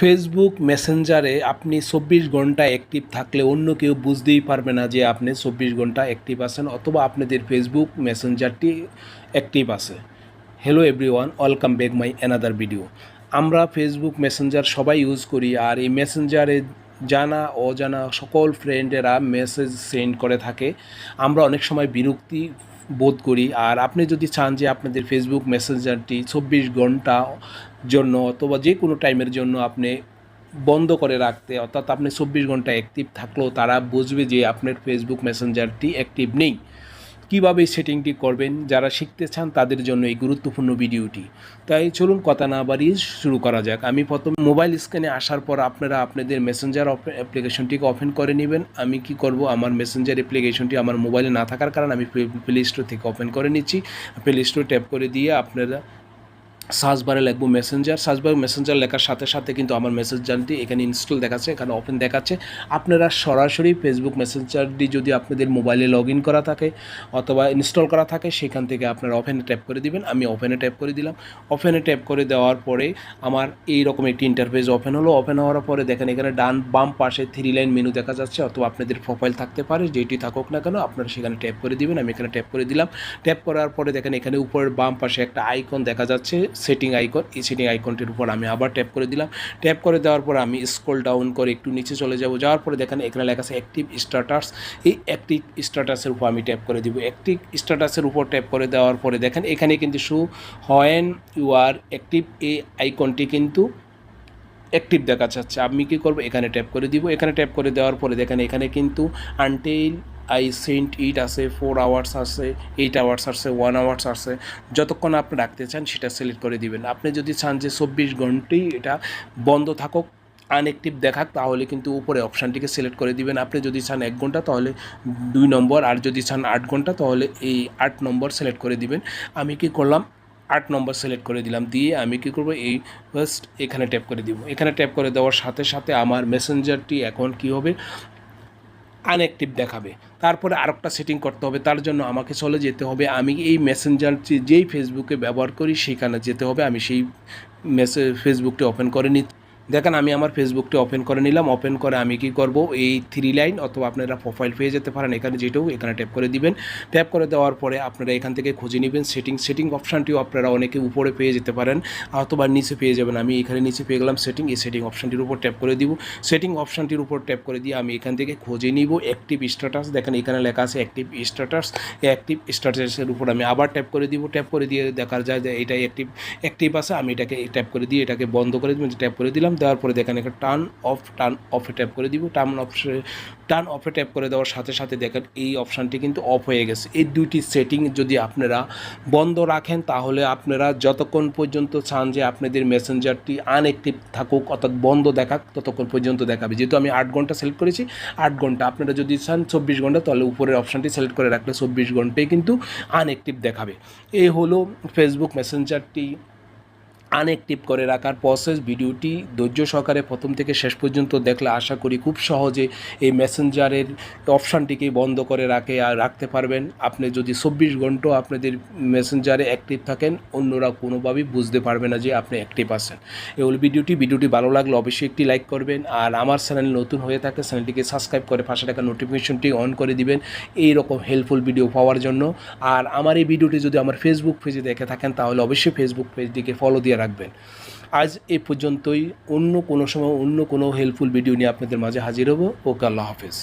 Facebook মেসেঞ্জারে আপনি চব্বিশ ঘণ্টা অ্যাক্টিভ থাকলে অন্য কেউ বুঝতেই পারবে না যে আপনি চব্বিশ ঘণ্টা অ্যাক্টিভ আছেন অথবা আপনাদের ফেসবুক মেসেঞ্জারটি অ্যাক্টিভ আছে। Hello everyone welcome back my another video আমরা ফেসবুক মেসেঞ্জার সবাই ইউজ করি আর এই মেসেঞ্জারে জানা, অজানা সকল ফ্রেন্ডেরা মেসেজ সেন্ড করে থাকে। আমরা অনেক সময় বিরক্তি বোধ করি। আর আপনি যদি চান যে আপনাদের ফেসবুক মেসেঞ্জারটি চব্বিশ ঘণ্টা জন্য অথবা যে কোনো টাইমের জন্য আপনি বন্ধ করে রাখতে, অর্থাৎ আপনি চব্বিশ ঘণ্টা অ্যাক্টিভ থাকলেও তারা বুঝবে যে আপনার ফেসবুক মেসেঞ্জারটি অ্যাক্টিভ নেই। কীভাবে সেটিংটি করবেন, যারা শিখতে চান তাদের জন্য এই গুরুত্বপূর্ণ ভিডিওটি তাই চলুন কথা না বাড়িয়ে শুরু করা যাক। আমি প্রথম মোবাইল স্ক্রিনে আসার পর আপনারা আপনাদের মেসেঞ্জার অ্যাপ্লিকেশনটিকে ওপেন করে নেবেন। আমি কি করব? আমার মেসেঞ্জার অ্যাপ্লিকেশনটি আমার মোবাইলে না থাকার কারণে আমি প্লে স্টোর থেকে ওপেন করে নিচ্ছি। প্লে স্টোর ট্যাপ করে দিয়ে আপনারা সার্চ বারে লিখব মেসেঞ্জার সার্চ বারে মেসেঞ্জার লেখার সাথে সাথে কিন্তু আমার মেসেঞ্জারটি এখানে ইনস্টল দেখাচ্ছে, এখানে ওপেন দেখাচ্ছে। আপনারা সরাসরি ফেসবুক মেসেঞ্জারটি যদি আপনাদের মোবাইলে লগ ইন করা থাকে অথবা ইনস্টল করা থাকে, সেখান থেকে আপনারা ওপেনে ট্যাপ করে দিবেন। আমি ওপেনে ট্যাপ করে দিলাম। ওপেনে ট্যাপ করে দেওয়ার পরে আমার এই রকম একটি ইন্টারফেস ওপেন হলো। ওপেন হওয়ার পরে দেখেন এখানে ডান বাম পাশে থ্রি লাইন মেনু দেখা যাচ্ছে, অথবা আপনাদের প্রোফাইল থাকতে পারে, যেটি থাকুক না কেন, আপনারা সেখানে ট্যাপ করে দিবেন। আমি এখানে ট্যাপ করে দিলাম। ট্যাপ করার পরে দেখেন এখানে উপরের বাম পাশে একটা আইকন দেখা যাচ্ছে সেটিং আইকন এই সেটিং আইকনটির উপর আমি আবার ট্যাপ করে দিলাম। ট্যাপ করে দেওয়ার পর আমি স্ক্রল ডাউন করে একটু নিচে চলে যাব। যাওয়ার পরে দেখেন এখানে লেখা আছে অ্যাক্টিভ স্ট্যাটাস এই অ্যাক্টিভ স্ট্যাটাসের উপর আমি ট্যাপ করে দিব। অ্যাক্টিভ স্ট্যাটাসের উপর ট্যাপ করে দেওয়ার পরে দেখেন এখানে কিন্তু show when you are active এই আইকনটি কিন্তু অ্যাক্টিভ দেখা যাচ্ছে। আমি কী করব? এখানে ট্যাপ করে দিব। এখানে ট্যাপ করে দেওয়ার পরে দেখেন এখানে কিন্তু আনটেল আই সেন্ট ইট আছে ফোর আওয়ার্স আছে এইট আওয়ার্স আছে ওয়ান আওয়ার্স আছে যতক্ষণ আপনি রাখতে চান সেটা সিলেক্ট করে দিবেন। আপনি যদি চান যে চব্বিশ ঘন্টাই এটা বন্ধ থাকুক আনএক্টিভ দেখাক, তাহলে কিন্তু উপরে অপশানটিকে সিলেক্ট করে দিবেন। আপনি যদি চান এক ঘণ্টা, তাহলে দুই নম্বর, আর যদি চান আট ঘণ্টা, তাহলে এই আট নম্বর সিলেক্ট করে দিবেন। আমি কি করলাম? আট নম্বর সিলেক্ট করে দিলাম। দিয়ে আমি কী করব? এই ফার্স্ট এখানে ট্যাপ করে দিব। এখানে ট্যাপ করে দেওয়ার সাথে সাথে আমার মেসেঞ্জারটি এখন কী হবে? আনঅ্যাক্টিভ দেখাবে। তারপরে আরেকটা সেটিং করতে হবে, তার জন্য আমাকে চলে যেতে হবে। আমি এই মেসেঞ্জার যেই ফেসবুকে ব্যবহার করি, সেখানে যেতে হবে। আমি সেই মেসেজ ফেসবুকটি ওপেন করে নিচ্ছি। দেখেন, আমি আমার ফেসবুকটি ওপেন করে নিলাম। ওপেন করে আমি কি করব? এই থ্রি লাইন অথবা আপনারা প্রোফাইল পেয়ে যেতে পারেন। এখানে যেটাও এখানে ট্যাপ করে দিবেন। ট্যাপ করে দেওয়ার পরে আপনারা এখান থেকে খুঁজে নেবেন। সেটিং সেটিং অপশানটিও আপনারা অনেকে উপরে পেয়ে যেতে পারেন, অথবা নিচে পেয়ে যাবেন। আমি এখানে নিচে পেয়ে গেলাম সেটিং এই সেটিং অপশানটির উপর ট্যাপ করে দিব। সেটিং অপশানটির উপর ট্যাপ করে দিয়ে আমি এখান থেকে খুঁজে নিব। অ্যাক্টিভ স্ট্যাটাস দেখেন এখানে লেখা আছে অ্যাক্টিভ স্ট্যাটাস অ্যাক্টিভ স্ট্যাটাসের উপর আমি আবার ট্যাপ করে দিব। ট্যাপ করে দিয়ে দেখা যায় যে এটাই অ্যাক্টিভ অ্যাক্টিভ আছে। আমি এটাকে ট্যাপ করে দিয়ে এটাকে বন্ধ করে দিব ট্যাপ করে দিলাম দেওয়ার পরে দেখেন এখানে টার্ন অফ টার্ন অফে ট্যাপ করে দিব। টার্ন অফ টার্ন অফে ট্যাপ করে দেওয়ার সাথে সাথে দেখেন এই অপশানটি কিন্তু অফ হয়ে গেছে। এই দুইটি সেটিং যদি আপনারা বন্ধ রাখেন, তাহলে আপনারা যতক্ষণ পর্যন্ত চান যে আপনাদের মেসেঞ্জারটি আনএক্টিভ থাকুক, অর্থাৎ বন্ধ দেখাক, ততক্ষণ পর্যন্ত দেখাবে। যেহেতু আমি আট ঘণ্টা সিলেক্ট করেছি, আট ঘণ্টা। আপনারা যদি চান চব্বিশ ঘণ্টা, তাহলে উপরের অপশানটি সিলেক্ট করে রাখলে চব্বিশ ঘন্টায় কিন্তু আনএক্টিভ দেখাবে। এই হলো ফেসবুক মেসেঞ্জারটি আনএক্টিভ করে রাখার প্রসেস ভিডিওটি ধৈর্য সহকারে প্রথম থেকে শেষ পর্যন্ত দেখলে আশা করি খুব সহজে এই মেসেঞ্জারের অপশানটিকে বন্ধ করে রাখে আর রাখতে পারবেন। আপনি যদি চব্বিশ ঘণ্টা আপনাদের মেসেঞ্জারে অ্যাক্টিভ থাকেন, অন্যরা কোনোভাবেই বুঝতে পারবে না যে আপনি অ্যাক্টিভ আছেন। এগুলো ভিডিওটি। ভিডিওটি ভালো লাগলে অবশ্যই একটি লাইক করবেন আর আমার চ্যানেল নতুন হয়ে থাকে চ্যানেলটিকে সাবস্ক্রাইব করে পাশে থাকা নোটিফিকেশনটি অন করে দিবেন। এই রকম হেল্পফুল ভিডিও পাওয়ার জন্য। আর আমার এই ভিডিওটি যদি আমার ফেসবুক পেজে দেখে থাকেন, তাহলে অবশ্যই ফেসবুক পেজটিকে ফলো দিয়ে রাখবেন। আজ এ পর্যন্তই। অন্য কোনো সময় অন্য কোনো হেল্পফুল ভিডিও নিয়ে আপনাদের মাঝে হাজির হব। ওকে আল্লাহ হাফেজ।